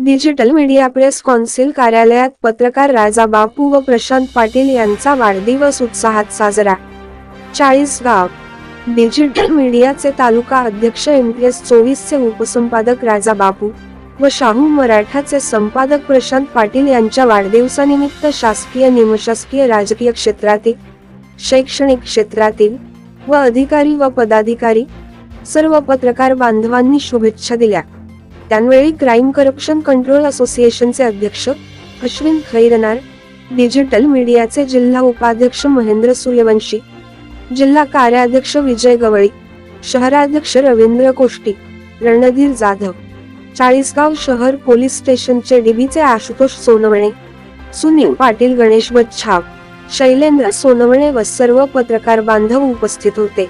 Digital media press council कार्यालयात पत्रकार राजा बापू व प्रशांत पाटील यांचा वाढदिवस उत्साहात साजरा. चाळीसगाव डिजिटल मीडियाचे तालुका अध्यक्ष एम पी एस चोवीसचे उपसंपादक राजा बापू व शाहू मराठाचे संपादक प्रशांत पाटील यांच्या वाढदिवसानिमित्त शासकीय निमशासकीय राजकीय क्षेत्रातील शैक्षणिक क्षेत्रातील व अधिकारी व पदाधिकारी सर्व पत्रकार बांधवांनी शुभेच्छा दिल्या. त्यावेळी क्राईम करप्शन कंट्रोल असोसिएशनचे अध्यक्ष अश्विन खैरनार डिजिटल मीडियाचे जिल्हा उपाध्यक्ष महेंद्र सूर्यवंशी जिल्हा कार्याध्यक्ष विजय गवळी शहराध्यक्ष रवींद्र कोष्टी रणधीर जाधव चाळीसगाव शहर पोलीस स्टेशनचे डीबीचे आशुतोष सोनवणे सुनील पाटील गणेश बच्छाव शैलेंद्र सोनवणे व सर्व पत्रकार बांधव उपस्थित होते.